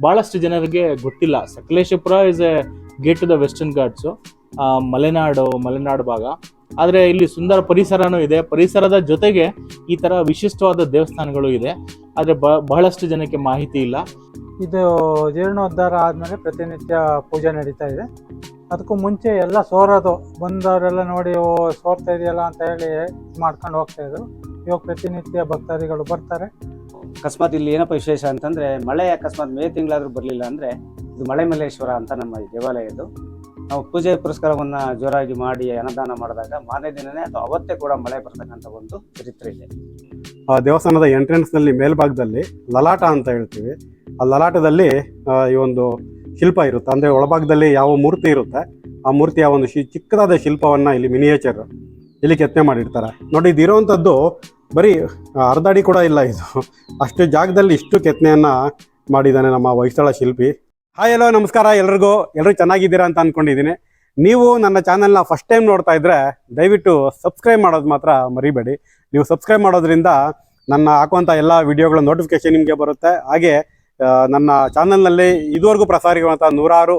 ಬಹಳಷ್ಟು ಜನರಿಗೆ ಗೊತ್ತಿಲ್ಲ. Sakleshpur is a gate to the Western Ghats Malenadu Malenadu ಭಾಗ. ಆದರೆ ಇಲ್ಲಿ ಸುಂದರ ಪರಿಸರನೂ ಇದೆ. ಪರಿಸರದ ಜೊತೆಗೆ ಈ ಥರ ವಿಶಿಷ್ಟವಾದ ದೇವಸ್ಥಾನಗಳು ಇದೆ. ಆದರೆ ಬ, ಬಹಳಷ್ಟು ಜನಕ್ಕೆ ಮಾಹಿತಿ ಇಲ್ಲ. ಇದು ಜೀರ್ಣೋದ್ಧಾರ ಆದಮೇಲೆ ಪ್ರತಿನಿತ್ಯ ಪೂಜೆ ನಡೀತಾ ಇದೆ. ಅದಕ್ಕೂ ಮುಂಚೆ ಎಲ್ಲ ಸೋರೋದು. ಬಂದವರೆಲ್ಲ ನೋಡಿ, ಓ, ಸೋರ್ತಾ ಇದೆಯಲ್ಲ ಅಂತ ಹೇಳಿ ಮಾಡ್ಕೊಂಡು ಹೋಗ್ತಾ ಇದ್ರು. ಇವಾಗ ಪ್ರತಿನಿತ್ಯ ಭಕ್ತಾದಿಗಳು ಬರ್ತಾರೆ. ಅಕಸ್ಮಾತ್ ಇಲ್ಲಿ ಏನಪ್ಪ ವಿಶೇಷ ಅಂತಂದ್ರೆ, ಮಳೆ ಅಕಸ್ಮಾತ್ ಮೇ ತಿಂಗಳಾದರೂ ಬರಲಿಲ್ಲ ಅಂದ್ರೆ ಇದು ಮಳೆ ಮಲ್ಲೇಶ್ವರ ಅಂತ ನಮ್ಮ ಈ ದೇವಾಲಯ ಇದು ನಾವು ಪೂಜೆ ಪುರಸ್ಕಾರವನ್ನ ಜೋರಾಗಿ ಮಾಡಿ ಅನ್ನದಾನ ಮಾಡಿದಾಗ ಮಾರನೇ ದಿನನೇ ಅಥವಾ ಅವತ್ತೇ ಕೂಡ ಮಳೆ ಬರ್ತಕ್ಕಂಥ ಒಂದು ಚರಿತ್ರೆ ಇದೆ. ಆ ದೇವಸ್ಥಾನದ ಎಂಟ್ರೆನ್ಸ್ನಲ್ಲಿ ಮೇಲ್ಭಾಗದಲ್ಲಿ ಲಲಾಟ ಅಂತ ಹೇಳ್ತೀವಿ. ಆ ಲಲಾಟದಲ್ಲಿ ಈ ಒಂದು ಶಿಲ್ಪ ಇರುತ್ತೆ. ಅಂದ್ರೆ ಒಳಭಾಗದಲ್ಲಿ ಯಾವ ಮೂರ್ತಿ ಇರುತ್ತೆ, ಆ ಮೂರ್ತಿಯ ಒಂದು ಚಿಕ್ಕದಾದ ಶಿಲ್ಪವನ್ನ ಇಲ್ಲಿ ಮಿನಿಯೇಚರ್ ಇಲ್ಲಿ ಕೆತ್ತನೆ ಮಾಡಿರ್ತಾರೆ. ನೋಡಿ ಇದಿರುವಂಥದ್ದು ಬರೀ ಅರ್ಧ ಅಡಿ ಕೂಡ ಇಲ್ಲ ಇದು. ಅಷ್ಟು ಜಾಗದಲ್ಲಿ ಇಷ್ಟು ಕೆತ್ತನೆಯನ್ನ ಮಾಡಿದ್ದಾನೆ ನಮ್ಮ ಹೊಯ್ಸಳ ಶಿಲ್ಪಿ. ಹಾಯ್ ಹಲೋ ನಮಸ್ಕಾರ ಎಲ್ರಿಗೂ. ಎಲ್ಲರೂ ಚೆನ್ನಾಗಿದ್ದೀರಾ ಅಂತ ಅನ್ಕೊಂಡಿದ್ದೀನಿ. ನೀವು ನನ್ನ ಚಾನೆಲ್ನ ಫಸ್ಟ್ ಟೈಮ್ ನೋಡ್ತಾ ಇದ್ರೆ ದಯವಿಟ್ಟು ಸಬ್ಸ್ಕ್ರೈಬ್ ಮಾಡೋದು ಮಾತ್ರ ಮರಿಬೇಡಿ. ನೀವು ಸಬ್ಸ್ಕ್ರೈಬ್ ಮಾಡೋದ್ರಿಂದ ನನ್ನ ಹಾಕುವಂಥ ಎಲ್ಲ ವಿಡಿಯೋಗಳ ನೋಟಿಫಿಕೇಶನ್ ನಿಮಗೆ ಬರುತ್ತೆ. ಹಾಗೆ ನನ್ನ ಚಾನಲ್ನಲ್ಲಿ ಇದುವರೆಗೂ ಪ್ರಸಾರಿರುವಂಥ ನೂರಾರು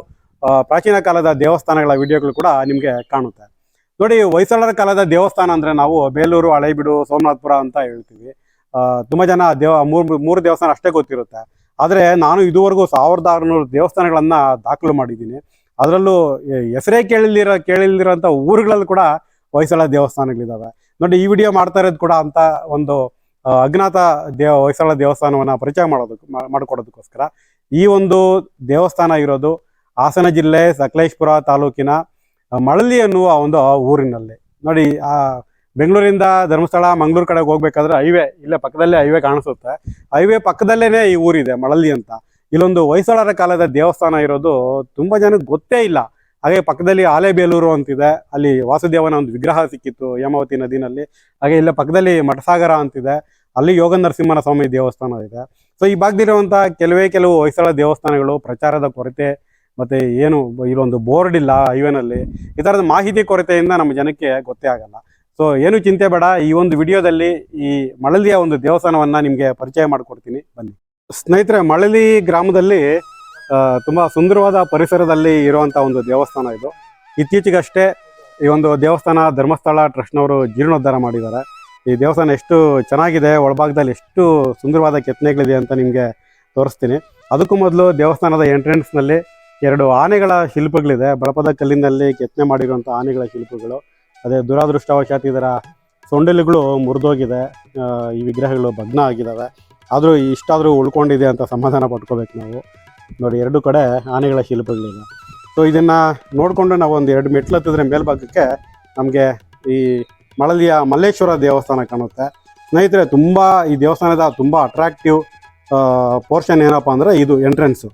ಪ್ರಾಚೀನ ಕಾಲದ ದೇವಸ್ಥಾನಗಳ ವಿಡಿಯೋಗಳು ಕೂಡ ನಿಮಗೆ ಕಾಣುತ್ತೆ. ನೋಡಿ, ಹೊಯ್ಸಳರ ಕಾಲದ ದೇವಸ್ಥಾನ ಅಂದರೆ ನಾವು ಬೇಲೂರು, ಹಳೇಬೀಡು, ಸೋಮನಾಥಪುರ ಅಂತ ಹೇಳ್ತೀವಿ. ತುಂಬಾ ಜನ ದೇವ, ಮೂರು ಮೂರು ದೇವಸ್ಥಾನ ಅಷ್ಟೇ ಗೊತ್ತಿರುತ್ತೆ. ಆದರೆ ನಾನು ಇದುವರೆಗೂ ಸಾವಿರದ ಆರುನೂರು ದೇವಸ್ಥಾನಗಳನ್ನು ದಾಖಲು ಮಾಡಿದ್ದೀನಿ. ಅದರಲ್ಲೂ ಹೆಸರೇ ಕೇಳಿಲ್ದಿರೋ, ಕೇಳಿಲ್ದಿರೋಂಥ ಊರುಗಳಲ್ಲಿ ಕೂಡ ಹೊಯ್ಸಳ ದೇವಸ್ಥಾನಗಳಿದ್ದಾವೆ ನೋಡಿ, ಈ ವಿಡಿಯೋ ಮಾಡ್ತಾ ಇರೋದು ಕೂಡ ಅಂತ ಒಂದು ಅಜ್ಞಾತ ದೇವ, ಹೊಯ್ಸಳ ದೇವಸ್ಥಾನವನ್ನ ಪರಿಚಯ ಮಾಡೋದಕ್ಕೆ ಮಾಡಿಕೊಡೋದಕ್ಕೋಸ್ಕರ ಈ ಒಂದು ದೇವಸ್ಥಾನ ಇರೋದು ಹಾಸನ ಜಿಲ್ಲೆ ಸಕಲೇಶ್ಪುರ ತಾಲೂಕಿನ ಮಳಲಿ ಅನ್ನುವ ಒಂದು ಊರಿನಲ್ಲಿ. ನೋಡಿ, ಆ, ಬೆಂಗಳೂರಿಂದ ಧರ್ಮಸ್ಥಳ, ಮಂಗಳೂರು ಕಡೆಗೆ ಹೋಗ್ಬೇಕಾದ್ರೆ ಹೈವೇ, ಇಲ್ಲೇ ಪಕ್ಕದಲ್ಲೇ ಹೈವೇ ಕಾಣಿಸುತ್ತೆ. ಹೈವೇ ಪಕ್ಕದಲ್ಲೇನೆ ಈ ಊರಿದೆ ಮಳಲಿ ಅಂತ. ಇಲ್ಲೊಂದು ಹೊಯ್ಸಳರ ಕಾಲದ ದೇವಸ್ಥಾನ ಇರೋದು ತುಂಬಾ ಜನಕ್ಕೆ ಗೊತ್ತೇ ಇಲ್ಲ. ಹಾಗೆ ಪಕ್ಕದಲ್ಲಿ ಆಲೆಬೇಲೂರು ಅಂತಿದೆ. ಅಲ್ಲಿ ವಾಸುದೇವನ ಒಂದು ವಿಗ್ರಹ ಸಿಕ್ಕಿತ್ತು ಹೇಮಾವತಿ ನದಿನಲ್ಲಿ. ಹಾಗೆ ಇಲ್ಲ ಪಕ್ಕದಲ್ಲಿ ಮಠಸಾಗರ ಅಂತಿದೆ. ಅಲ್ಲಿ ಯೋಗ ನರಸಿಂಹನ ಸ್ವಾಮಿ ದೇವಸ್ಥಾನ ಇದೆ. ಸೊ ಈ ಭಾಗದಲ್ಲಿರುವಂಥ ಕೆಲವೇ ಕೆಲವು ಹೊಯ್ಸಳ ದೇವಸ್ಥಾನಗಳು ಪ್ರಚಾರದ ಕೊರತೆ ಮತ್ತೆ ಏನು ಇಲ್ಲೊಂದು ಬೋರ್ಡ್ ಇಲ್ಲ ಹೈವೇನಲ್ಲಿ ಈ ಥರದ ಮಾಹಿತಿ ಕೊರತೆಯಿಂದ ನಮ್ಮ ಜನಕ್ಕೆ ಗೊತ್ತೇ ಆಗಲ್ಲ. ಸೊ ಏನು ಚಿಂತೆ ಬೇಡ, ಈ ಒಂದು ವಿಡಿಯೋದಲ್ಲಿ ಈ ಮಳಲಿಯ ಒಂದು ದೇವಸ್ಥಾನವನ್ನ ನಿಮಗೆ ಪರಿಚಯ ಮಾಡಿಕೊಡ್ತೀನಿ. ಬನ್ನಿ. ಸ್ನೇಹಿತರೆ, ಮಳಲಿ ಗ್ರಾಮದಲ್ಲಿ ತುಂಬ ಸುಂದರವಾದ ಪರಿಸರದಲ್ಲಿ ಇರುವಂಥ ಒಂದು ದೇವಸ್ಥಾನ ಇದು. ಇತ್ತೀಚೆಗಷ್ಟೇ ಈ ಒಂದು ದೇವಸ್ಥಾನ ಧರ್ಮಸ್ಥಳ ಟ್ರಸ್ಟ್ನವರು ಜೀರ್ಣೋದ್ಧಾರ ಮಾಡಿದ್ದಾರೆ. ಈ ದೇವಸ್ಥಾನ ಎಷ್ಟು ಚೆನ್ನಾಗಿದೆ, ಒಳಭಾಗದಲ್ಲಿ ಎಷ್ಟು ಸುಂದರವಾದ ಕೆತ್ತನೆಗಳಿದೆ ಅಂತ ನಿಮಗೆ ತೋರಿಸ್ತೀನಿ. ಅದಕ್ಕೂ ಮೊದಲು ದೇವಸ್ಥಾನದ ಎಂಟ್ರೆನ್ಸ್ನಲ್ಲಿ ಎರಡು ಆನೆಗಳ ಶಿಲ್ಪಗಳಿದೆ. ಬಳಪದ ಕಲ್ಲಿನಲ್ಲಿ ಕೆತ್ತನೆ ಮಾಡಿರುವಂಥ ಆನೆಗಳ ಶಿಲ್ಪಗಳು. ಅದೇ ದುರಾದೃಷ್ಟವಶಾತ್ ಇದರ ಸೊಂಡಿಲುಗಳು ಮುರಿದೋಗಿದೆ. ಈ ವಿಗ್ರಹಗಳು ಭಗ್ನ ಆಗಿದ್ದಾವೆ ಆದರೂ ಇಷ್ಟಾದರೂ ಉಳ್ಕೊಂಡಿದೆ ಅಂತ ಸಮಾಧಾನ ಪಡ್ಕೋಬೇಕು ನಾವು. ನೋಡಿ, ಎರಡು ಕಡೆ ಆನೆಗಳ ಶಿಲ್ಪಗಳಿದೆ ಸೊ ಇದನ್ನು ನೋಡಿಕೊಂಡು ನಾವು ಒಂದು ಎರಡು ಮೆಟ್ಲು ಹತ್ತಿದ್ರೆ ಮೇಲ್ಭಾಗಕ್ಕೆ ನಮಗೆ ಈ ಮಳಲಿಯ ಮಲ್ಲೇಶ್ವರ ದೇವಸ್ಥಾನ ಕಾಣುತ್ತೆ. ಸ್ನೇಹಿತರೆ, ತುಂಬ ಈ ದೇವಸ್ಥಾನದ ತುಂಬ ಅಟ್ರಾಕ್ಟಿವ್ ಪೋರ್ಷನ್ ಏನಪ್ಪ ಅಂದರೆ ಇದು ಎಂಟ್ರೆನ್ಸು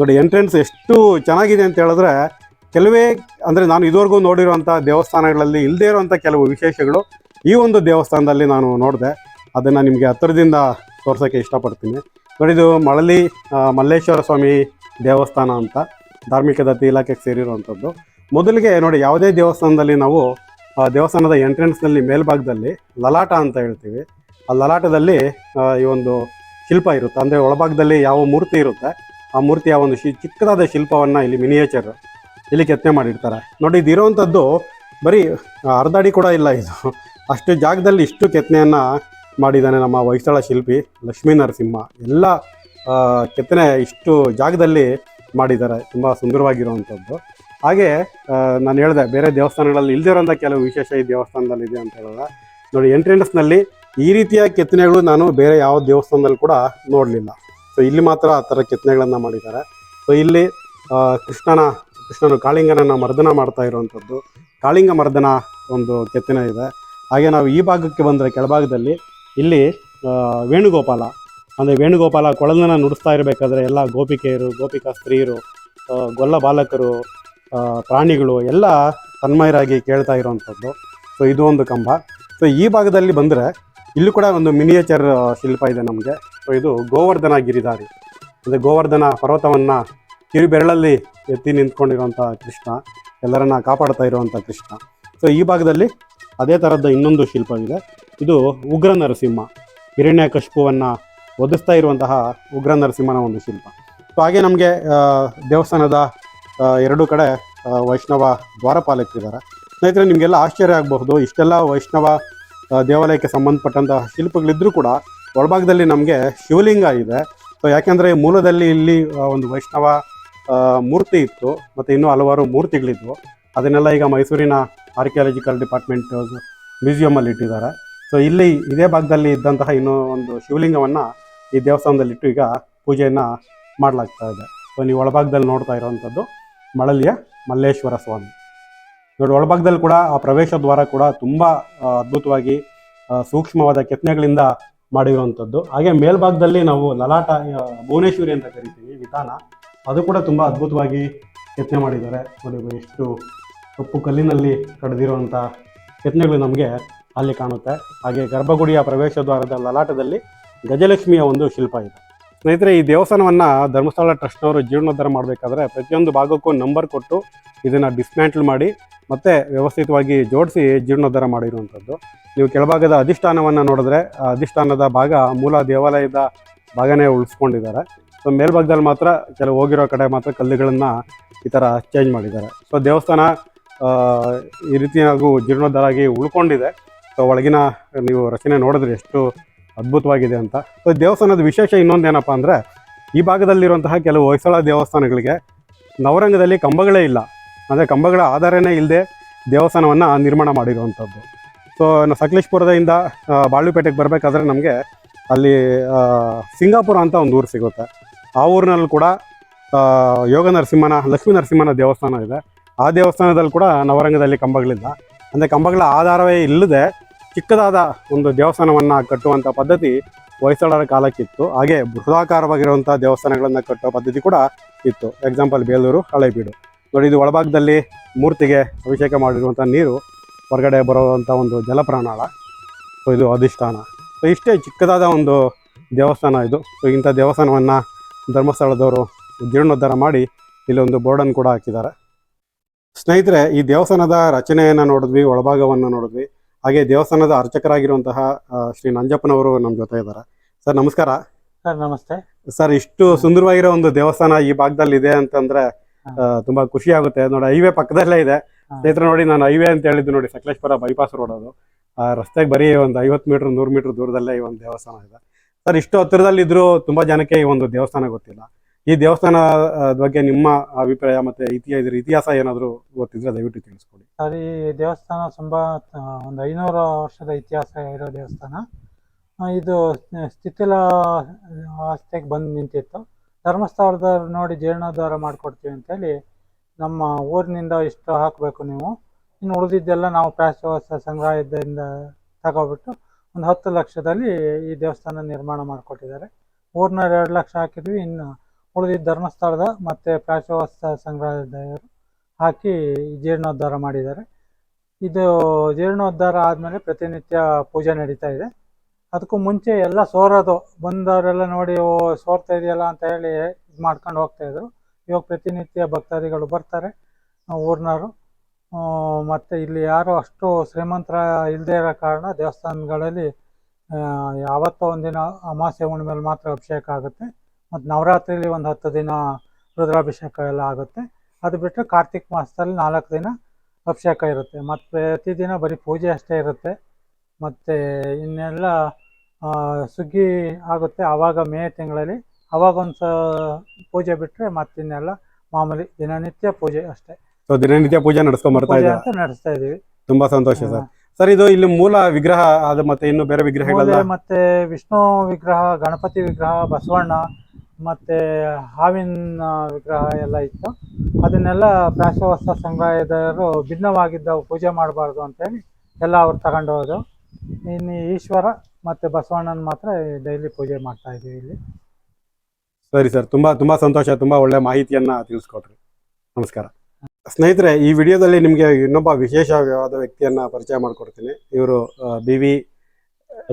ನೋಡಿ ಎಂಟ್ರೆನ್ಸ್ ಎಷ್ಟು ಚೆನ್ನಾಗಿದೆ ಅಂತ ಹೇಳಿದ್ರೆ, ಕೆಲವೇ, ಅಂದರೆ ನಾನು ಇದುವರೆಗೂ ನೋಡಿರುವಂಥ ದೇವಸ್ಥಾನಗಳಲ್ಲಿ ಇಲ್ಲದೇ ಇರುವಂಥ ಕೆಲವು ವಿಶೇಷಗಳು ಈ ಒಂದು ದೇವಸ್ಥಾನದಲ್ಲಿ ನಾನು ನೋಡಿದೆ. ಅದನ್ನು ನಿಮಗೆ ಹತ್ತಿರದಿಂದ ತೋರ್ಸೋಕ್ಕೆ ಇಷ್ಟಪಡ್ತೀನಿ. ನೋಡಿ, ಇದು ಮಳಲಿ ಮಲ್ಲೇಶ್ವರ ಸ್ವಾಮಿ ದೇವಸ್ಥಾನ ಅಂತ, ಧಾರ್ಮಿಕ ದತ್ತಿ ಇಲಾಖೆಗೆ ಸೇರಿರುವಂಥದ್ದು. ಮೊದಲಿಗೆ ನೋಡಿ, ಯಾವುದೇ ದೇವಸ್ಥಾನದಲ್ಲಿ ನಾವು ದೇವಸ್ಥಾನದ ಎಂಟ್ರೆನ್ಸ್ನಲ್ಲಿ ಮೇಲ್ಭಾಗದಲ್ಲಿ ಲಲಾಟ ಅಂತ ಹೇಳ್ತೀವಿ. ಆ ಲಲಾಟದಲ್ಲಿ ಈ ಒಂದು ಶಿಲ್ಪ ಇರುತ್ತೆ. ಅಂದರೆ ಒಳಭಾಗದಲ್ಲಿ ಯಾವ ಮೂರ್ತಿ ಇರುತ್ತೆ ಆ ಮೂರ್ತಿಯ ಒಂದು ಶಿ ಚಿಕ್ಕದಾದ ಶಿಲ್ಪವನ್ನು ಇಲ್ಲಿ ಮಿನಿಯೇಚರ್ ಇಲ್ಲಿ ಕೆತ್ತನೆ ಮಾಡಿರ್ತಾರೆ. ನೋಡಿ ಇದಿರೋವಂಥದ್ದು ಬರೀ ಅರ್ಧ ಅಡಿ ಕೂಡ ಇಲ್ಲ ಇದು. ಅಷ್ಟು ಜಾಗದಲ್ಲಿ ಇಷ್ಟು ಕೆತ್ತನೆಯನ್ನು ಮಾಡಿದ್ದಾನೆ ನಮ್ಮ ಹೊಯ್ಸಳ ಶಿಲ್ಪಿ ಲಕ್ಷ್ಮೀ ನರಸಿಂಹ. ಎಲ್ಲ ಕೆತ್ತನೆ ಇಷ್ಟು ಜಾಗದಲ್ಲಿ ಮಾಡಿದ್ದಾರೆ. ತುಂಬ ಸುಂದರವಾಗಿರುವಂಥದ್ದು ಹಾಗೆ ನಾನು ಹೇಳಿದೆ, ಬೇರೆ ದೇವಸ್ಥಾನಗಳಲ್ಲಿ ಇಲ್ದಿರೋಂಥ ಕೆಲವು ವಿಶೇಷ ಈ ದೇವಸ್ಥಾನದಲ್ಲಿ ಇದೆ ಅಂತ ಹೇಳಿದ್ರೆ ನೋಡಿ ಎಂಟ್ರೆನ್ಸ್ನಲ್ಲಿ ಈ ರೀತಿಯ ಕೆತ್ತನೆಗಳು ನಾನು ಬೇರೆ ಯಾವ ದೇವಸ್ಥಾನದಲ್ಲಿ ಕೂಡ ನೋಡಲಿಲ್ಲ. ಸೊ ಇಲ್ಲಿ ಮಾತ್ರ ಆ ಥರ ಕೆತ್ತನೆಗಳನ್ನು ಮಾಡಿದ್ದಾರೆ. ಸೊ ಇಲ್ಲಿ ಕೃಷ್ಣನ, ಕೃಷ್ಣನು ಕಾಳಿಂಗನನ್ನು ಮರ್ದನ ಮಾಡ್ತಾ ಇರುವಂಥದ್ದು. ಕಾಳಿಂಗ ಮರ್ದನ ಒಂದು ಕೆತ್ತನೆ ಇದೆ. ಹಾಗೆ ನಾವು ಈ ಭಾಗಕ್ಕೆ ಬಂದರೆ ಕೆಳಭಾಗದಲ್ಲಿ ಇಲ್ಲಿ ವೇಣುಗೋಪಾಲ. ಅಂದರೆ ವೇಣುಗೋಪಾಲ ಕೊಳಲನ್ನು ನುಡಿಸ್ತಾ ಇರಬೇಕಾದ್ರೆ ಎಲ್ಲ ಗೋಪಿಕೆಯರು, ಗೋಪಿಕಾ ಸ್ತ್ರೀಯರು ಗೊಲ್ಲ ಬಾಲಕರು ಪ್ರಾಣಿಗಳು ಎಲ್ಲ ತನ್ಮಯರಾಗಿ ಕೇಳ್ತಾ ಇರುವಂಥದ್ದು. ಸೊ ಇದು ಒಂದು ಕಂಬ. ಸೊ ಈ ಭಾಗದಲ್ಲಿ ಬಂದರೆ ಇಲ್ಲಿ ಕೂಡ ಒಂದು ಮಿನಿಯೇಚರ್ ಶಿಲ್ಪ ಇದೆ ನಮಗೆ. ಸೊ ಇದು ಗೋವರ್ಧನ ಗಿರಿಧಾರಿ. ಅಂದರೆ ಗೋವರ್ಧನ ಪರ್ವತವನ್ನು ಕಿರುಬೆರಳಲ್ಲಿ ಎತ್ತಿ ನಿಂತ್ಕೊಂಡಿರುವಂಥ ಕೃಷ್ಣ. ಎಲ್ಲರನ್ನ ಕಾಪಾಡ್ತಾ ಇರುವಂಥ ಕೃಷ್ಣ. ಸೊ ಈ ಭಾಗದಲ್ಲಿ ಅದೇ ಥರದ ಇನ್ನೊಂದು ಶಿಲ್ಪವಿದೆ. ಇದು ಉಗ್ರ ನರಸಿಂಹ. ಹಿರಣ್ಯ ಕಶುಪುವನ್ನು ಒದಿಸ್ತಾ ಇರುವಂತಹ ಉಗ್ರ ನರಸಿಂಹನ ಒಂದು ಶಿಲ್ಪ. ಸೊ ಹಾಗೆ ನಮಗೆ ದೇವಸ್ಥಾನದ ಎರಡು ಕಡೆ ವೈಷ್ಣವ ದ್ವಾರಪಾಲಕರಿದ್ದಾರೆ. ಸ್ನೇಹಿತರೆ, ನಿಮಗೆಲ್ಲ ಆಶ್ಚರ್ಯ ಆಗಬಹುದು. ಇಷ್ಟೆಲ್ಲ ವೈಷ್ಣವ ದೇವಾಲಯಕ್ಕೆ ಸಂಬಂಧಪಟ್ಟಂತಹ ಶಿಲ್ಪಗಳಿದ್ರೂ ಕೂಡ ಒಳಭಾಗದಲ್ಲಿ ನಮಗೆ ಶಿವಲಿಂಗ ಇದೆ. ಸೊ ಯಾಕೆಂದರೆ ಮೂಲದಲ್ಲಿ ಇಲ್ಲಿ ಒಂದು ವೈಷ್ಣವ ಮೂರ್ತಿ ಇತ್ತು, ಮತ್ತು ಇನ್ನೂ ಹಲವಾರು ಮೂರ್ತಿಗಳಿದ್ವು. ಅದನ್ನೆಲ್ಲ ಈಗ ಮೈಸೂರಿನ ಆರ್ಕಿಯಾಲಜಿಕಲ್ ಡಿಪಾರ್ಟ್ಮೆಂಟ್ ಮ್ಯೂಸಿಯಮಲ್ಲಿ ಇಟ್ಟಿದ್ದಾರೆ. ಸೊ ಇಲ್ಲಿ ಇದೇ ಭಾಗದಲ್ಲಿ ಇದ್ದಂತಹ ಇನ್ನೂ ಒಂದು ಶಿವಲಿಂಗವನ್ನು ಈ ದೇವಸ್ಥಾನದಲ್ಲಿಟ್ಟು ಈಗ ಪೂಜೆಯನ್ನು ಮಾಡಲಾಗ್ತಾ ಇದೆ. ಸೊ ನೀವು ಒಳಭಾಗದಲ್ಲಿ ನೋಡ್ತಾ ಇರೋವಂಥದ್ದು ಮಳಲಿಯ ಮಲ್ಲೇಶ್ವರ ಸ್ವಾಮಿ. ನೋಡಿ ಒಳಭಾಗದಲ್ಲಿ ಕೂಡ, ಆ ಪ್ರವೇಶ ದ್ವಾರ ಕೂಡ ತುಂಬ ಅದ್ಭುತವಾಗಿ ಸೂಕ್ಷ್ಮವಾದ ಕೆತ್ತನೆಗಳಿಂದ ಮಾಡಿರುವಂಥದ್ದು. ಹಾಗೆ ಮೇಲ್ಭಾಗದಲ್ಲಿ ನಾವು ಲಲಾಟ ಭುವನೇಶ್ವರಿ ಅಂತ ಕರಿತೀವಿ, ವಿಧಾನ. ಅದು ಕೂಡ ತುಂಬ ಅದ್ಭುತವಾಗಿ ಕೆತ್ತನೆ ಮಾಡಿದ್ದಾರೆ. ನೋಡಿ ಎಷ್ಟು ಕಪ್ಪು ಕಲ್ಲಿನಲ್ಲಿ ಕಡ್ದಿರುವಂಥ ಕೆತ್ತನೆಗಳು ನಮಗೆ ಅಲ್ಲಿ ಕಾಣುತ್ತೆ. ಹಾಗೆ ಗರ್ಭಗುಡಿಯ ಪ್ರವೇಶ ದ್ವಾರದ ಲಲಾಟದಲ್ಲಿ ಗಜಲಕ್ಷ್ಮಿಯ ಒಂದು ಶಿಲ್ಪ ಇದೆ. ಸ್ನೇಹಿತರೆ, ಈ ದೇವಸ್ಥಾನವನ್ನು ಧರ್ಮಸ್ಥಳ ಟ್ರಸ್ಟ್ನವರು ಜೀರ್ಣೋದ್ಧಾರ ಮಾಡಬೇಕಾದ್ರೆ ಪ್ರತಿಯೊಂದು ಭಾಗಕ್ಕೂ ನಂಬರ್ ಕೊಟ್ಟು ಇದನ್ನು ಡಿಸ್ಮ್ಯಾಂಟಲ್ ಮಾಡಿ ಮತ್ತೆ ವ್ಯವಸ್ಥಿತವಾಗಿ ಜೋಡಿಸಿ ಜೀರ್ಣೋದ್ಧಾರ ಮಾಡಿರುವಂಥದ್ದು ನೀವು ಕೆಳಭಾಗದ ಅಧಿಷ್ಠಾನವನ್ನು ನೋಡಿದ್ರೆ ಆ ಅಧಿಷ್ಠಾನದ ಭಾಗ ಮೂಲ ದೇವಾಲಯದ ಭಾಗನೇ ಉಳಿಸ್ಕೊಂಡಿದ್ದಾರೆ. ಸೊ ಮೇಲ್ಭಾಗದಲ್ಲಿ ಮಾತ್ರ ಕೆಲವು ಹೋಗಿರೋ ಕಡೆ ಮಾತ್ರ ಕಲ್ಲುಗಳನ್ನು ಈ ಥರ ಚೇಂಜ್ ಮಾಡಿದ್ದಾರೆ. ಸೊ ದೇವಸ್ಥಾನ ಈ ರೀತಿಯಾಗೂ ಜೀರ್ಣೋದ್ಧಾರ ಆಗಿ ಉಳ್ಕೊಂಡಿದೆ. ಸೊ ಒಳಗಿನ ನೀವು ರಚನೆ ನೋಡಿದ್ರೆ ಎಷ್ಟು ಅದ್ಭುತವಾಗಿದೆ ಅಂತ. ದೇವಸ್ಥಾನದ ವಿಶೇಷ ಇನ್ನೊಂದೇನಪ್ಪ ಅಂದರೆ, ಈ ಭಾಗದಲ್ಲಿರುವಂತಹ ಕೆಲವು ಹೊಯ್ಸಳ ದೇವಸ್ಥಾನಗಳಿಗೆ ನವರಂಗದಲ್ಲಿ ಕಂಬಗಳೇ ಇಲ್ಲ. ಅಂದರೆ ಕಂಬಗಳ ಆಧಾರನೇ ಇಲ್ಲದೆ ದೇವಸ್ಥಾನವನ್ನು ನಿರ್ಮಾಣ ಮಾಡಿರುವಂಥದ್ದು. ಸೊ ಸಕಲೇಶ್ಪುರದಿಂದ ಬಾಳುಪೇಟೆಗೆ ಬರಬೇಕಾದ್ರೆ ನಮಗೆ ಅಲ್ಲಿ ಸಿಂಗಾಪುರ ಅಂತ ಒಂದು ಊರು ಸಿಗುತ್ತೆ. ಆ ಊರಿನಲ್ಲಿ ಕೂಡ ಯೋಗ ನರಸಿಂಹನ, ಲಕ್ಷ್ಮೀ ನರಸಿಂಹನ ದೇವಸ್ಥಾನ ಇದೆ. ಆ ದೇವಸ್ಥಾನದಲ್ಲಿ ಕೂಡ ನವರಂಗದಲ್ಲಿ ಕಂಬಗಳಿಲ್ಲ. ಅಂದರೆ ಕಂಬಗಳ ಆಧಾರವೇ ಇಲ್ಲದೆ ಚಿಕ್ಕದಾದ ಒಂದು ದೇವಸ್ಥಾನವನ್ನು ಕಟ್ಟುವಂಥ ಪದ್ಧತಿ ಹೊಯ್ಸಳರ ಕಾಲಕ್ಕಿತ್ತು. ಹಾಗೆ ಬೃಹದಾಕಾರವಾಗಿರುವಂಥ ದೇವಸ್ಥಾನಗಳನ್ನು ಕಟ್ಟೋ ಪದ್ಧತಿ ಕೂಡ ಇತ್ತು. ಎಕ್ಸಾಂಪಲ್ ಬೇಲೂರು, ಹಳೆಬೀಡು. ನೋಡಿ, ಇದು ಒಳಭಾಗದಲ್ಲಿ ಮೂರ್ತಿಗೆ ಅಭಿಷೇಕ ಮಾಡಿರುವಂಥ ನೀರು, ಹೊರಗಡೆ ಬರುವಂಥ ಒಂದು ಜಲಪ್ರಾಣಾಳ. ಸೊ ಇದು ಅಧಿಷ್ಠಾನ. ಸೊ ಇಷ್ಟೇ ಚಿಕ್ಕದಾದ ಒಂದು ದೇವಸ್ಥಾನ ಇದು. ಸೊ ಇಂಥ ದೇವಸ್ಥಾನವನ್ನು ಧರ್ಮಸ್ಥಳದವರು ಜೀರ್ಣೋದ್ಧಾರ ಮಾಡಿ ಇಲ್ಲಿ ಒಂದು ಬೋರ್ಡನ್ನು ಕೂಡ ಹಾಕಿದ್ದಾರೆ. ಸ್ನೇಹಿತರೆ, ಈ ದೇವಸ್ಥಾನದ ರಚನೆಯನ್ನು ನೋಡಿದ್ವಿ, ಒಳಭಾಗವನ್ನು ನೋಡಿದ್ವಿ. ಹಾಗೆ ದೇವಸ್ಥಾನದ ಅರ್ಚಕರಾಗಿರುವಂತಹ ಶ್ರೀ ನಂಜಪ್ಪನವರು ನಮ್ಮ ಜೊತೆ ಇದ್ದಾರೆ. ಸರ್ ನಮಸ್ಕಾರ. ಸರ್ ನಮಸ್ತೆ. ಸರ್ ಇಷ್ಟು ಸುಂದರವಾಗಿರೋ ಒಂದು ದೇವಸ್ಥಾನ ಈ ಭಾಗದಲ್ಲಿ ಇದೆ ಅಂತಂದ್ರೆ ತುಂಬಾ ಖುಷಿ ಆಗುತ್ತೆ. ನೋಡಿ ಹೈವೇ ಪಕ್ಕದಲ್ಲೇ ಇದೆ. ಸ್ನೇಹಿತರೆ ನೋಡಿ ನಾನು ಹೈವೇ ಅಂತ ಹೇಳಿದ್ದು ನೋಡಿ ಸಕಲೇಶ್ವರ ಬೈಪಾಸ್ ರೋಡ್ ಅದು. ಆ ರಸ್ತೆಗೆ ಬರೀ ಒಂದು ಐವತ್ತು ಮೀಟರ್ ನೂರು ಮೀಟರ್ ದೂರದಲ್ಲೇ ಈ ಒಂದು ದೇವಸ್ಥಾನ ಇದೆ. ಸರ್ ಇಷ್ಟು ಹತ್ತಿರದಲ್ಲಿದ್ರು ತುಂಬಾ ಜನಕ್ಕೆ ಈ ಒಂದು ದೇವಸ್ಥಾನ ಗೊತ್ತಿಲ್ಲ. ಈ ದೇವಸ್ಥಾನ ಬಗ್ಗೆ ನಿಮ್ಮ ಅಭಿಪ್ರಾಯ ಮತ್ತೆ ಇತಿಹಾಸ ಇತಿಹಾಸ ಏನಾದರೂ ಗೊತ್ತಿದ್ರೆ ದಯವಿಟ್ಟು ತಿಳಿಸ್ಕೊಡಿ. ಸರ್, ಈ ದೇವಸ್ಥಾನ ತುಂಬಾ ಒಂದು ಐನೂರು ವರ್ಷದ ಇತಿಹಾಸ ಇರೋ ದೇವಸ್ಥಾನ. ಇದು ಸ್ಥಿತಿಲ ಆಸ್ತಿಗೆ ಬಂದು ನಿಂತಿತ್ತು. ಧರ್ಮಸ್ಥಳದವ್ರು ನೋಡಿ ಜೀರ್ಣೋದ್ಧಾರ ಮಾಡಿಕೊಡ್ತೀವಿ ಅಂತೇಳಿ ನಮ್ಮ ಊರಿನಿಂದ ಇಷ್ಟು ಹಾಕಬೇಕು ನೀವು. ಇನ್ನು ಉಳಿದಿದ್ದೆಲ್ಲ ನಾವು ಪ್ರಾಚ್ಯವಸ್ತು ಸಂಗ್ರಹದಿಂದ ತಗೊಬಿಟ್ಟು ಒಂದು ಹತ್ತು ಲಕ್ಷದಲ್ಲಿ ಈ ದೇವಸ್ಥಾನ ನಿರ್ಮಾಣ ಮಾಡಿಕೊಟ್ಟಿದ್ದಾರೆ. ಊರಿನವ್ರು ಎರಡು ಲಕ್ಷ ಹಾಕಿದ್ವಿ, ಇನ್ನು ಉಳಿದಿದ್ದ ಧರ್ಮಸ್ಥಳದ ಮತ್ತು ಪ್ರಾಚ್ಯವಸ್ತು ಸಂಗ್ರಹದವರು ಹಾಕಿ ಜೀರ್ಣೋದ್ಧಾರ ಮಾಡಿದ್ದಾರೆ. ಇದು ಜೀರ್ಣೋದ್ಧಾರ ಆದಮೇಲೆ ಪ್ರತಿನಿತ್ಯ ಪೂಜೆ ನಡೀತಾ ಇದೆ. ಅದಕ್ಕೂ ಮುಂಚೆ ಎಲ್ಲ ಸೋರೋದು, ಬಂದವರೆಲ್ಲ ನೋಡಿ, ಓ, ಸೋರ್ತಾ ಇದೆಯಲ್ಲ ಅಂತ ಹೇಳಿ ಇದು ಮಾಡ್ಕೊಂಡು ಹೋಗ್ತಾಯಿದ್ರು ಇವಾಗ ಪ್ರತಿನಿತ್ಯ ಭಕ್ತಾದಿಗಳು ಬರ್ತಾರೆ ಊರಿನವರು. ಮತ್ತೆ ಇಲ್ಲಿ ಯಾರು ಅಷ್ಟು ಶ್ರೀಮಂತರ ಇಲ್ಲದೇ ಇರೋ ಕಾರಣ ದೇವಸ್ಥಾನಗಳಲ್ಲಿ ಯಾವತ್ತೋ ಒಂದಿನ ಅಮಾವಾಸ್ಯೆ ಹುಣ್ಣಿಮೆಯಲ್ಲಿ ಮಾತ್ರ ಅಭಿಷೇಕ ಆಗುತ್ತೆ. ಮತ್ತು ನವರಾತ್ರಿಲಿ ಒಂದು ಹತ್ತು ದಿನ ರುದ್ರಾಭಿಷೇಕ ಎಲ್ಲ ಆಗುತ್ತೆ. ಅದು ಬಿಟ್ಟರೆ ಕಾರ್ತಿಕ್ ಮಾಸದಲ್ಲಿ ನಾಲ್ಕು ದಿನ ಅಭಿಷೇಕ ಇರುತ್ತೆ. ಮತ್ತು ಪ್ರತಿದಿನ ಬರೀ ಪೂಜೆ ಅಷ್ಟೇ ಇರುತ್ತೆ. ಮತ್ತು ಇನ್ನೆಲ್ಲ ಆ, ಸುಗ್ಗಿ ಆಗುತ್ತೆ ಆವಾಗ ಮೇ ತಿಂಗಳಲ್ಲಿ. ಅವಾಗ ಒಂದು ಸ ಪೂಜೆ ಬಿಟ್ಟರೆ ಮತ್ತಿನ್ನೆಲ್ಲ ಮಾಮೂಲಿ ದಿನನಿತ್ಯ ಪೂಜೆ ಅಷ್ಟೇ. ಸೊ ದಿನನಿತ್ಯ ಪೂಜೆ ನಡೆಸ್ಕೊಂಡ್ ಬರ್ತಾ ಪೂಜೆ ಅಂತ ನಡೆಸ್ತಾ ಇದೀವಿ ತುಂಬಾ ಸಂತೋಷ ಸರ್. ಸರ್ ಇದು ಇಲ್ಲಿ ಮೂಲ ವಿಗ್ರಹ ಅದು ಮತ್ತೆ ಇನ್ನು ಬೇರೆ ವಿಗ್ರಹಗಳೆಲ್ಲ? ಮೂಲೆ ಮತ್ತೆ ವಿಷ್ಣು ವಿಗ್ರಹ ಗಣಪತಿ ವಿಗ್ರಹ ಬಸವಣ್ಣ ಮತ್ತೆ ಹಾವಿನ ವಿಗ್ರಹ ಎಲ್ಲ ಇತ್ತು. ಅದನ್ನೆಲ್ಲ ಪ್ರಾಶವಸ್ತ ಸಂಗ್ರಹದವರು ಭಿನ್ನವಾಗಿದ್ದವು ಪೂಜೆ ಮಾಡಬಾರ್ದು ಅಂತೇಳಿ ಎಲ್ಲ ಅವ್ರು ತಗೊಂಡು ಹೋದ್ರು. ಇನ್ನು ಈಶ್ವರ ಮತ್ತೆ ಬಸವಣ್ಣನ ಮಾತ್ರ ಡೈಲಿ ಪೂಜೆ ಮಾಡ್ತಾ ಇದ್ದೀವಿ ಇಲ್ಲಿ. ಸರಿ ಸರ್ ತುಂಬಾ ತುಂಬಾ ಸಂತೋಷ ತುಂಬಾ ಒಳ್ಳೆ ಮಾಹಿತಿಯನ್ನ ತಿಳಿಸ್ಕೊಟ್ರಿ. ನಮಸ್ಕಾರ. ಸ್ನೇಹಿತರೆ ಈ ವಿಡಿಯೋದಲ್ಲಿ ನಿಮಗೆ ಇನ್ನೊಬ್ಬ ವಿಶೇಷವಾದ ವ್ಯಕ್ತಿಯನ್ನ ಪರಿಚಯ ಮಾಡ್ಕೊಡ್ತೀನಿ. ಇವರು B V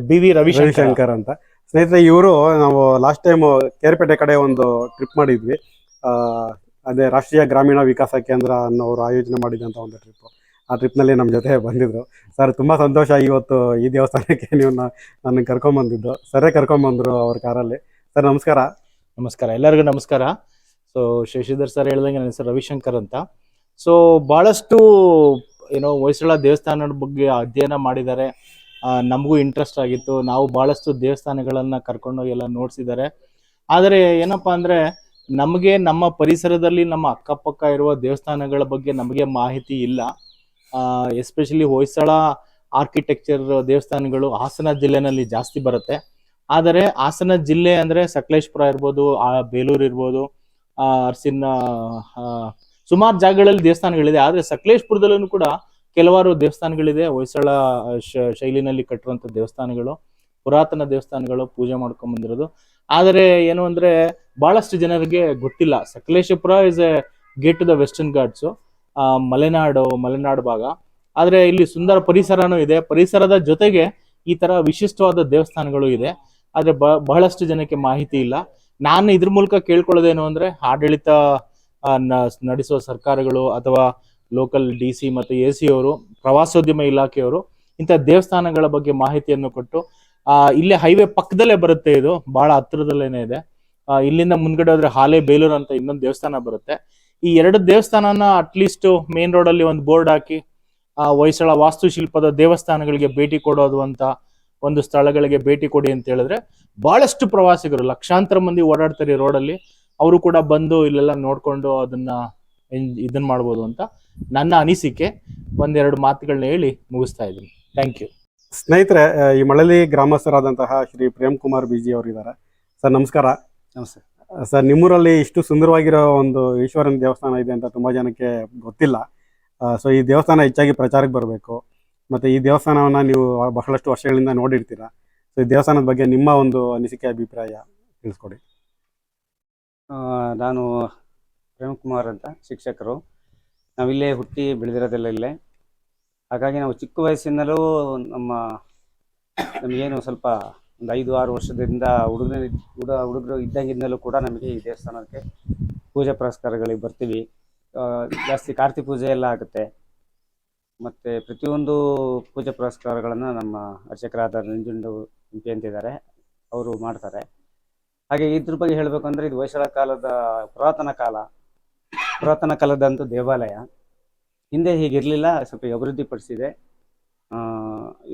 B V Ravishankar. Ravishankar ಅಂತ. ಸ್ನೇಹಿತರೆ, ಇವರು ನಾವು ಲಾಸ್ಟ್ ಟೈಮ್ ಕೇರ್ಪೇಟೆ ಕಡೆ ಒಂದು ಟ್ರಿಪ್ ಮಾಡಿದ್ವಿ. ಅದೇ ರಾಷ್ಟ್ರೀಯ ಗ್ರಾಮೀಣ ವಿಕಾಸ ಕೇಂದ್ರ ಅನ್ನೋರು ಆಯೋಜನೆ ಮಾಡಿದಂಥ ಒಂದು ಟ್ರಿಪ್ ಆ ಟ್ರಿಪ್ನಲ್ಲಿ ನಮ್ಮ ಜೊತೆ ಬಂದಿದ್ರು. ಸರ್, ತುಂಬ ಸಂತೋಷ ಇವತ್ತು ಈ ದೇವಸ್ಥಾನಕ್ಕೆ ನೀವು ನನ್ನ ಕರ್ಕೊಂಬಂದಿದ್ದು. ಸರೇ ಕರ್ಕೊಂಬಂದ್ರು ಅವ್ರ ಕಾರಲ್ಲಿ. ಸರ್, ನಮಸ್ಕಾರ. ನಮಸ್ಕಾರ. ಎಲ್ಲರಿಗೂ ನಮಸ್ಕಾರ. ಸೊ ಶಶಿಧರ್ ಸರ್ ಹೇಳ್ದಂಗೆ ನನ್ನ ಹೆಸರು ರವಿಶಂಕರ್ ಅಂತ. ಸೊ ಭಾಳಷ್ಟು ಏನೋ ಹೊಯ್ಸಳ ದೇವಸ್ಥಾನದ ಬಗ್ಗೆ ಅಧ್ಯಯನ ಮಾಡಿದ್ದಾರೆ. ನಮಗೂ ಇಂಟ್ರೆಸ್ಟ್ ಆಗಿತ್ತು. ನಾವು ಭಾಳಷ್ಟು ದೇವಸ್ಥಾನಗಳನ್ನು ಕರ್ಕೊಂಡೋಗಿ ಎಲ್ಲ ನೋಡಿಸಿದ್ದಾರೆ. ಆದರೆ ಏನಪ್ಪ ಅಂದರೆ ನಮಗೆ ನಮ್ಮ ಪರಿಸರದಲ್ಲಿ ನಮ್ಮ ಅಕ್ಕಪಕ್ಕ ಇರುವ ದೇವಸ್ಥಾನಗಳ ಬಗ್ಗೆ ನಮಗೆ ಮಾಹಿತಿ ಇಲ್ಲ. ಎಸ್ಪೆಷಲಿ ಹೊಯ್ಸಳ ಆರ್ಕಿಟೆಕ್ಚರ್ ದೇವಸ್ಥಾನಗಳು ಹಾಸನ ಜಿಲ್ಲೆನಲ್ಲಿ ಜಾಸ್ತಿ ಬರುತ್ತೆ. ಆದರೆ ಹಾಸನ ಜಿಲ್ಲೆ ಅಂದರೆ ಸಕಲೇಶ್ಪುರ ಇರ್ಬೋದು ಬೇಲೂರು ಇರ್ಬೋದು ಅರ್ಸಿನ ಸುಮಾರು ಜಾಗಗಳಲ್ಲಿ ದೇವಸ್ಥಾನಗಳಿದೆ. ಆದರೆ ಸಕಲೇಶ್ಪುರದಲ್ಲೂ ಕೂಡ ಕೆಲವಾರು ದೇವಸ್ಥಾನಗಳಿದೆ. ಹೊಯ್ಸಳ ಶೈಲಿನಲ್ಲಿ ಕಟ್ಟಿರುವಂತ ದೇವಸ್ಥಾನಗಳು, ಪುರಾತನ ದೇವಸ್ಥಾನಗಳು ಪೂಜೆ ಮಾಡ್ಕೊಂಡ್ ಬಂದಿರೋದು. ಆದರೆ ಏನು ಅಂದ್ರೆ ಬಹಳಷ್ಟು ಜನರಿಗೆ ಗೊತ್ತಿಲ್ಲ. Sakleshpur is a gate to the Western Ghats Malenadu Malenadu ಭಾಗ. ಆದರೆ ಇಲ್ಲಿ ಸುಂದರ ಪರಿಸರನೂ ಇದೆ. ಪರಿಸರದ ಜೊತೆಗೆ ಈ ತರ ವಿಶಿಷ್ಟವಾದ ದೇವಸ್ಥಾನಗಳು ಇದೆ. ಆದರೆ ಬಹಳಷ್ಟು ಜನಕ್ಕೆ ಮಾಹಿತಿ ಇಲ್ಲ. ನಾನು ಇದ್ರ ಮೂಲಕ ಕೇಳ್ಕೊಳ್ಳೋದೇನು ಅಂದ್ರೆ ಆಡಳಿತ ನಡೆಸುವ ಸರ್ಕಾರಗಳು ಅಥವಾ ಲೋಕಲ್ ಡಿ ಸಿ ಮತ್ತು ಎ ಸಿ ಅವರು ಪ್ರವಾಸೋದ್ಯಮ ಇಲಾಖೆಯವರು ಇಂಥ ದೇವಸ್ಥಾನಗಳ ಬಗ್ಗೆ ಮಾಹಿತಿಯನ್ನು ಕೊಟ್ಟು ಇಲ್ಲೇ ಹೈವೇ ಪಕ್ಕದಲ್ಲೇ ಬರುತ್ತೆ ಇದು ಬಹಳ ಹತ್ರದಲ್ಲೇನೆ ಇದೆ. ಇಲ್ಲಿಂದ ಮುಂದ್ಗಡೆ ಹೋದ್ರೆ ಹಾಲೆ ಬೇಲೂರು ಅಂತ ಇನ್ನೊಂದು ದೇವಸ್ಥಾನ ಬರುತ್ತೆ. ಈ ಎರಡು ದೇವಸ್ಥಾನನ ಅಟ್ಲೀಸ್ಟ್ ಮೇನ್ ರೋಡಲ್ಲಿ ಒಂದು ಬೋರ್ಡ್ ಹಾಕಿ ಆ, ಹೊಯ್ಸಳ ವಾಸ್ತುಶಿಲ್ಪದ ದೇವಸ್ಥಾನಗಳಿಗೆ ಭೇಟಿ ಕೊಡೋದು ಅಂತ ಒಂದು ಸ್ಥಳಗಳಿಗೆ ಭೇಟಿ ಕೊಡಿ ಅಂತ ಹೇಳಿದ್ರೆ ಬಹಳಷ್ಟು ಪ್ರವಾಸಿಗರು ಲಕ್ಷಾಂತರ ಮಂದಿ ಓಡಾಡ್ತಾರೆ ರೋಡಲ್ಲಿ ಅವರು ಕೂಡ ಬಂದು ಇಲ್ಲೆಲ್ಲ ನೋಡ್ಕೊಂಡು ಅದನ್ನ ಇದನ್ನ ಮಾಡ್ಬೋದು ಅಂತ ನನ್ನ ಅನಿಸಿಕೆ ಒಂದೆರಡು ಮಾತುಗಳನ್ನ ಹೇಳಿ ಮುಗಿಸ್ತಾ ಇದ್ದೀನಿ. ಥ್ಯಾಂಕ್ ಯು ಸ್ನೇಹಿತರೆ ಈ ಮಳಲಿ ಗ್ರಾಮಸ್ಥರಾದಂತಹ ಶ್ರೀ ಪ್ರೇಮ್ ಕುಮಾರ್ ಬಿಜಿ ಅವರಿದ್ದಾರೆ. ಸರ್ ನಮಸ್ಕಾರ. ನಮಸ್ತೆ. ಸರ್ ನಿಮ್ಮೂರಲ್ಲಿ ಇಷ್ಟು ಸುಂದರವಾಗಿರೋ ಒಂದು ಈಶ್ವರನ ದೇವಸ್ಥಾನ ಇದೆ ಅಂತ ತುಂಬ ಜನಕ್ಕೆ ಗೊತ್ತಿಲ್ಲ. ಸೊ ಈ ದೇವಸ್ಥಾನ ಹೆಚ್ಚಾಗಿ ಪ್ರಚಾರಕ್ಕೆ ಬರಬೇಕು. ಮತ್ತು ಈ ದೇವಸ್ಥಾನವನ್ನು ನೀವು ಬಹಳಷ್ಟು ವರ್ಷಗಳಿಂದ ನೋಡಿರ್ತೀರಾ. ಸೊ ಈ ದೇವಸ್ಥಾನದ ಬಗ್ಗೆ ನಿಮ್ಮ ಒಂದು ಅನಿಸಿಕೆ ಅಭಿಪ್ರಾಯ ತಿಳಿಸ್ಕೊಡಿ. ನಾನು ಪ್ರೇಮ್ ಕುಮಾರ್ ಅಂತ ಶಿಕ್ಷಕರು. ನಾವಿಲ್ಲೇ ಹುಟ್ಟಿ ಬೆಳೆದಿರೋದೆಲ್ಲ ಇಲ್ಲೇ. ಹಾಗಾಗಿ ನಾವು ಚಿಕ್ಕ ವಯಸ್ಸಿನಲ್ಲೂ ನಮ್ಮ, ನಮಗೇನು ಸ್ವಲ್ಪ ಒಂದು ಐದು ಆರು ವರ್ಷದಿಂದ ಹುಡುಗನ ಹುಡುಗ ಹುಡುಗರು ಇದ್ದಂಗಿಂದಲೂ ಕೂಡ ನಮಗೆ ಈ ದೇವಸ್ಥಾನಕ್ಕೆ ಪೂಜೆ ಪುರಸ್ಕಾರಗಳಿಗೆ ಬರ್ತೀವಿ. ಜಾಸ್ತಿ ಕಾರ್ತಿ ಪೂಜೆ ಎಲ್ಲ ಆಗುತ್ತೆ. ಮತ್ತು ಪ್ರತಿಯೊಂದು ಪೂಜೆ ಪುರಸ್ಕಾರಗಳನ್ನು ನಮ್ಮ ಅರ್ಚಕರಾದ ನಂಜುಂಡು ಎಂಪಿ ಅಂತಿದ್ದಾರೆ. ಅವರು ಮಾಡ್ತಾರೆ. ಹಾಗೆ ಇದ್ರ ಬಗ್ಗೆ ಹೇಳಬೇಕು ಅಂದ್ರೆ ಇದು ಹೊಯ್ಸಳ ಕಾಲದ ಪುರಾತನ ಕಾಲ. ಪುರಾತನ ಕಾಲದಂತೂ ದೇವಾಲಯ. ಹಿಂದೆ ಹೀಗಿರಲಿಲ್ಲ, ಸ್ವಲ್ಪ ಅಭಿವೃದ್ಧಿಪಡಿಸಿದೆ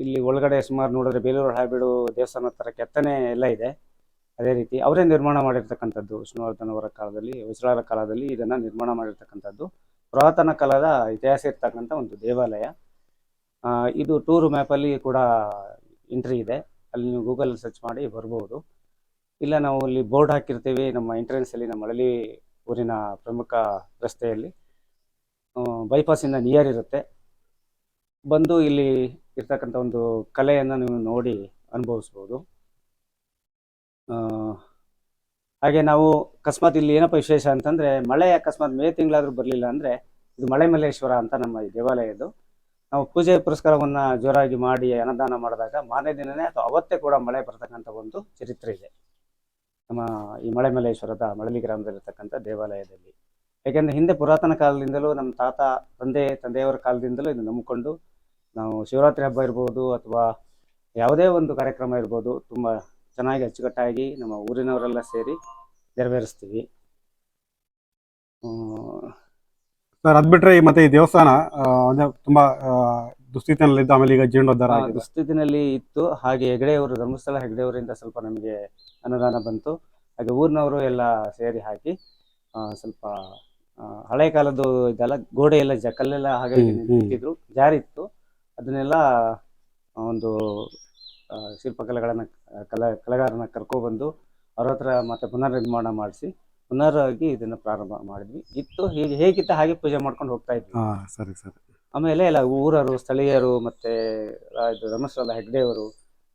ಇಲ್ಲಿ ಒಳಗಡೆ ಸುಮಾರು ನೋಡಿದ್ರೆ ಬೇಲೂರು ಹಳೆಬೀಡು ದೇವಸ್ಥಾನ ಥರ ಕೆತ್ತನೆ ಎಲ್ಲ ಇದೆ. ಅದೇ ರೀತಿ ಅವರೇ ನಿರ್ಮಾಣ ಮಾಡಿರ್ತಕ್ಕಂಥದ್ದು ವಿಷ್ಣುವರ್ಧನ್ ಅವರ ಕಾಲದಲ್ಲಿ ಹೊಯ್ಸಳರ ಕಾಲದಲ್ಲಿ ಇದನ್ನು ನಿರ್ಮಾಣ ಮಾಡಿರ್ತಕ್ಕಂಥದ್ದು. ಪುರಾತನ ಕಾಲದ ಇತಿಹಾಸ ಇರ್ತಕ್ಕಂಥ ಒಂದು ದೇವಾಲಯ. ಇದು ಟೂರ್ ಮ್ಯಾಪಲ್ಲಿ ಕೂಡ ಎಂಟ್ರಿ ಇದೆ. ಅಲ್ಲಿ ನೀವು ಗೂಗಲ್ ಸರ್ಚ್ ಮಾಡಿ ಬರ್ಬೋದು. ಇಲ್ಲ ನಾವು ಅಲ್ಲಿ ಬೋರ್ಡ್ ಹಾಕಿರ್ತೀವಿ, ನಮ್ಮ ಎಂಟ್ರೆನ್ಸ್ ಅಲ್ಲಿ ನಮ್ಮ ಹಳಲಿ ಊರಿನ ಪ್ರಮುಖ ರಸ್ತೆಯಲ್ಲಿ ಬೈಪಾಸಿಂದ ನಿಯರ್ ಇರುತ್ತೆ. ಬಂದು ಇಲ್ಲಿ ಇರ್ತಕ್ಕಂಥ ಒಂದು ಕಲೆಯನ್ನು ನೀವು ನೋಡಿ ಅನುಭವಿಸ್ಬೋದು. ಹಾಗೆ ನಾವು ಅಕಸ್ಮಾತ್ ಇಲ್ಲಿ ಏನಪ್ಪ ವಿಶೇಷ ಅಂತಂದ್ರೆ, ಮಳೆ ಅಕಸ್ಮಾತ್ ಮೇ ತಿಂಗಳಾದರೂ ಬರಲಿಲ್ಲ ಅಂದ್ರೆ, ಇದು ಮಳೆ ಮಲ್ಲೇಶ್ವರ ಅಂತ ನಮ್ಮ ಈ ದೇವಾಲಯದ್ದು. ನಾವು ಪೂಜೆ ಪುರಸ್ಕಾರವನ್ನ ಜೋರಾಗಿ ಮಾಡಿ ಅನ್ನದಾನ ಮಾಡಿದಾಗ ಮಾರನೇ ದಿನನೇ ಅಥವಾ ಅವತ್ತೇ ಕೂಡ ಮಳೆ ಬರ್ತಕ್ಕಂಥ ಒಂದು ಚರಿತ್ರೆ ಇದೆ. ನಮ್ಮ ಈ ಮಳೆ ಮಲ್ಲೇಶ್ವರದ ಮಳಲಿ ಗ್ರಾಮದಲ್ಲಿರ್ತಕ್ಕಂಥ ದೇವಾಲಯದಲ್ಲಿ. ಯಾಕೆಂದ್ರೆ ಹಿಂದೆ ಪುರಾತನ ಕಾಲದಿಂದಲೂ ನಮ್ಮ ತಾತ, ತಂದೆ, ತಂದೆಯವರ ಕಾಲದಿಂದಲೂ ಇದನ್ನು ನಂಬಿಕೊಂಡು ನಾವು ಶಿವರಾತ್ರಿ ಹಬ್ಬ ಇರ್ಬೋದು ಅಥವಾ ಯಾವುದೇ ಒಂದು ಕಾರ್ಯಕ್ರಮ ಇರ್ಬೋದು ತುಂಬ ಚೆನ್ನಾಗಿ ಅಚ್ಚುಕಟ್ಟಾಗಿ ನಮ್ಮ ಊರಿನವರೆಲ್ಲ ಸೇರಿ ನೆರವೇರಿಸ್ತೀವಿ. ಸರ್, ಅದ್ಬಿಟ್ರೆ ಮತ್ತೆ ಈ ದೇವಸ್ಥಾನ ಅಂದ್ರೆ ತುಂಬಾ ದುಸ್ಥಿತಿನಲ್ಲಿದ್ದು ಆಮೇಲೆ ಈಗ ಜೀರ್ಣೋದ್ಧಾರ ಆ, ಆಗಿದೆ. ದುಸ್ಥಿತಿನಲ್ಲಿ ಇತ್ತು. ಹಾಗೆ ಹೆಗಡೆಯವರು ಧರ್ಮಸ್ಥಳ ಹೆಗಡೆಯವರಿಂದ ಸ್ವಲ್ಪ ನಮಗೆ ಅನುದಾನ ಬಂತು. ಹಾಗೆ ಊರಿನವರು ಎಲ್ಲ ಸೇರಿ ಹಾಕಿ ಆ, ಸ್ವಲ್ಪ ಆ, ಹಳೆ ಕಾಲದ್ದು ಇದೆಲ್ಲ ಗೋಡೆ ಎಲ್ಲ ಜ ಕಲ್ಲೆಲ್ಲ ಹಾಗೆ ಹ್ಮ್, ಹ್ಮ್. ಇಟ್ಟಿದ್ರು ಜಾರಿತ್ತು. ಅದನ್ನೆಲ್ಲ ಒಂದು ಆ, ಶಿಲ್ಪಕಲೆಗಳನ್ನ ಕಲ ಕಲೆಗಾರನ ಕರ್ಕೊಬಂದು ಅವ್ರ ಹತ್ರ ಮತ್ತೆ ಪುನರ್ನಿರ್ಮಾಣ ಮಾಡಿಸಿ ಪುನರಾಗಿ ಇದನ್ನ ಪ್ರಾರಂಭ ಮಾಡಿದ್ವಿ. ಇತ್ತು ಹೀಗೆ ಹೇಗಿತ್ತು ಹಾಗೆ ಪೂಜೆ ಮಾಡ್ಕೊಂಡು ಹೋಗ್ತಾ ಇದ್ವಿ. ಹಾ ಸರಿ ಸರಿ. ಆಮೇಲೆ ಎಲ್ಲ ಊರರು ಸ್ಥಳೀಯರು ಮತ್ತೆ ಇದು ಧರ್ಮಸ್ಥಳದ ಹೆಗ್ಡೆಯವರು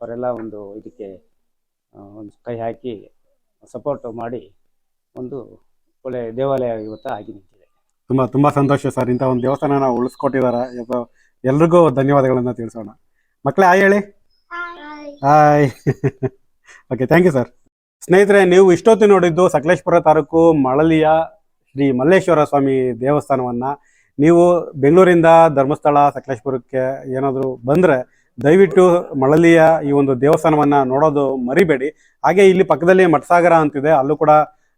ಅವರೆಲ್ಲ ಒಂದು ಇದಕ್ಕೆ ಒಂದು ಕೈ ಹಾಕಿ ಸಪೋರ್ಟ್ ಮಾಡಿ ಒಂದು ಒಳ್ಳೆ ದೇವಾಲಯ ಇವತ್ತು ಆಗಿ ನಿಂತಿದೆ. ತುಂಬ ತುಂಬ ಸಂತೋಷ ಸರ್. ಇಂಥ ಒಂದು ದೇವಸ್ಥಾನ ನಾವು ಉಳಿಸ್ಕೊಟ್ಟಿದ್ದಾರೆ. ಇವತ್ತು ಎಲ್ರಿಗೂ ಧನ್ಯವಾದಗಳನ್ನು ತಿಳಿಸೋಣ. ಮಕ್ಕಳೇ ಆಯ್ ಹೇಳಿ. Hi. Okay thank you sir ಸ್ನೇಹಿತರೆ ನೀವು ಇಷ್ಟೊತ್ತು ನೋಡಿದ್ದು ಸಕಲೇಶ್ಪುರ ತಾಲೂಕು ಮಳಲಿಯ ಶ್ರೀ ಮಲ್ಲೇಶ್ವರ ಸ್ವಾಮಿ ದೇವಸ್ಥಾನವನ್ನ. ನೀವು ಬೆಂಗಳೂರಿಂದ ಧರ್ಮಸ್ಥಳ, ಸಕಲೇಶ್ಪುರಕ್ಕೆ ಏನಾದರೂ ಬಂದರೆ ದಯವಿಟ್ಟು ಮಳಲಿಯ ಈ ಒಂದು ದೇವಸ್ಥಾನವನ್ನು ನೋಡೋದು ಮರಿಬೇಡಿ. ಹಾಗೆ ಇಲ್ಲಿ ಪಕ್ಕದಲ್ಲಿ ಮಠಸಾಗರ ಅಂತಿದೆ. ಅಲ್ಲೂ ಕೂಡ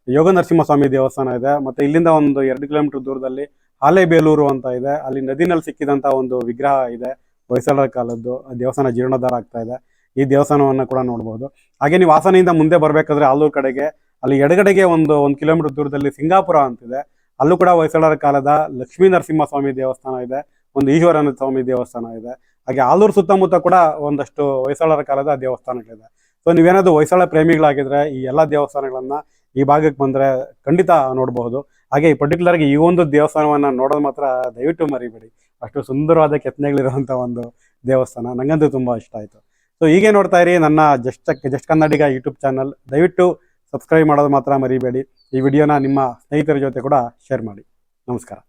ಯೋಗ ನರಸಿಂಹಸ್ವಾಮಿ ದೇವಸ್ಥಾನ ಇದೆ. ಮತ್ತು ಇಲ್ಲಿಂದ ಒಂದು ಎರಡು ಕಿಲೋಮೀಟರ್ ದೂರದಲ್ಲಿ ಹಾಲೇಬೇಲೂರು ಅಂತ ಇದೆ. ಅಲ್ಲಿ ನದಿನಲ್ಲಿ ಸಿಕ್ಕಿದಂಥ ಒಂದು ವಿಗ್ರಹ ಇದೆ. ಹೊಯ್ಸಳರ ಕಾಲದ್ದು. ದೇವಸ್ಥಾನ ಜೀರ್ಣೋದ್ಧಾರ ಆಗ್ತಾ ಇದೆ. ಈ ದೇವಸ್ಥಾನವನ್ನು ಕೂಡ ನೋಡ್ಬೋದು. ಹಾಗೆ ನೀವು ಹಾಸನಿಂದ ಮುಂದೆ ಬರಬೇಕಾದ್ರೆ ಆಲೂರು ಕಡೆಗೆ. ಅಲ್ಲಿ ಎಡಗಡೆಗೆ ಒಂದು ಒಂದು ಕಿಲೋಮೀಟರ್ ದೂರದಲ್ಲಿ ಸಿಂಗಾಪುರ ಅಂತಿದೆ. ಅಲ್ಲೂ ಕೂಡ ಹೊಯ್ಸಳರ ಕಾಲದ ಲಕ್ಷ್ಮೀ ನರಸಿಂಹಸ್ವಾಮಿ ದೇವಸ್ಥಾನ ಇದೆ, ಒಂದು ಈಶ್ವರನ ಸ್ವಾಮಿ ದೇವಸ್ಥಾನ ಇದೆ. ಹಾಗೆ ಆಲೂರು ಸುತ್ತಮುತ್ತ ಕೂಡ ಒಂದಷ್ಟು ಹೊಯ್ಸಳರ ಕಾಲದ ದೇವಸ್ಥಾನಗಳಿದೆ. ಸೊ ನೀವೇನಾದ್ರು ಹೊಯ್ಸಳ ಪ್ರೇಮಿಗಳಾಗಿದ್ರೆ ಈ ಎಲ್ಲ ದೇವಸ್ಥಾನಗಳನ್ನ ಈ ಭಾಗಕ್ಕೆ ಬಂದ್ರೆ ಖಂಡಿತ ನೋಡಬಹುದು. ಹಾಗೆ ಈ ಪರ್ಟಿಕ್ಯುಲರ್ ಆಗಿ ಈ ಒಂದು ದೇವಸ್ಥಾನವನ್ನ ನೋಡೋದು ಮಾತ್ರ ದಯವಿಟ್ಟು ಮರಿಬೇಡಿ. ಅಷ್ಟು ಸುಂದರವಾದ ಕೆತ್ತನೆಗಳಿರುವಂತ ಒಂದು ದೇವಸ್ಥಾನ, ನಂಗಂತೂ ತುಂಬಾ ಇಷ್ಟ ಆಯ್ತು. ಸೊ ಹೀಗೆ ನೋಡ್ತಾ ಇರಿ ನನ್ನ just just Kannadiga YouTube channel. ದಯವಿಟ್ಟು ಸಬ್ಸ್ಕ್ರೈಬ್ ಮಾಡೋದು ಮಾತ್ರ ಮರಿಬೇಡಿ. ಈ ವಿಡಿಯೋನ ನಿಮ್ಮ ಸ್ನೇಹಿತರ ಜೊತೆ ಕೂಡ ಶೇರ್ ಮಾಡಿ. ನಮಸ್ಕಾರ.